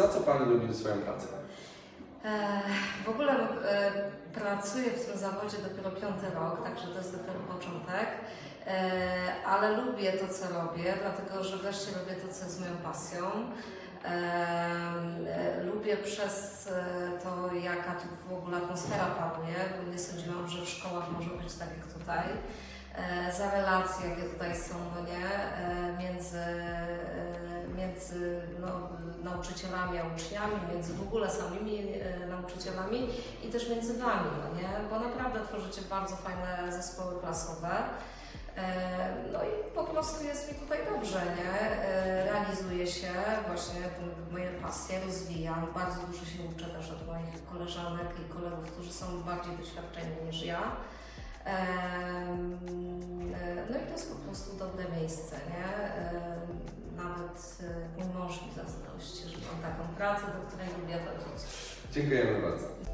Za co Pani lubi swoją pracę? E, W ogóle e, pracuję w tym zawodzie dopiero piąty rok, także to jest dopiero początek, E, ale lubię to, co robię, dlatego że wreszcie robię to, co jest moją pasją. Lubię przez to, jaka tu w ogóle atmosfera panuje, bo nie sądziłam, że w szkołach może być tak jak tutaj. Za relacje, jakie tutaj są, no nie, między no, nauczycielami a uczniami, między w ogóle samymi e, nauczycielami i też między Wami, no nie, bo naprawdę tworzycie bardzo fajne zespoły klasowe. E, No i po prostu jest mi tutaj dobrze, nie? E, Realizuję się, właśnie moje pasje rozwijam, bardzo dużo się uczę też od moich koleżanek i kolegów, którzy są bardziej doświadczeni niż ja. No i to jest po prostu dobre miejsce, nie? Nawet mój mąż mi zazdrości, że mam taką pracę, do której lubię chodzić. Dziękujemy bardzo.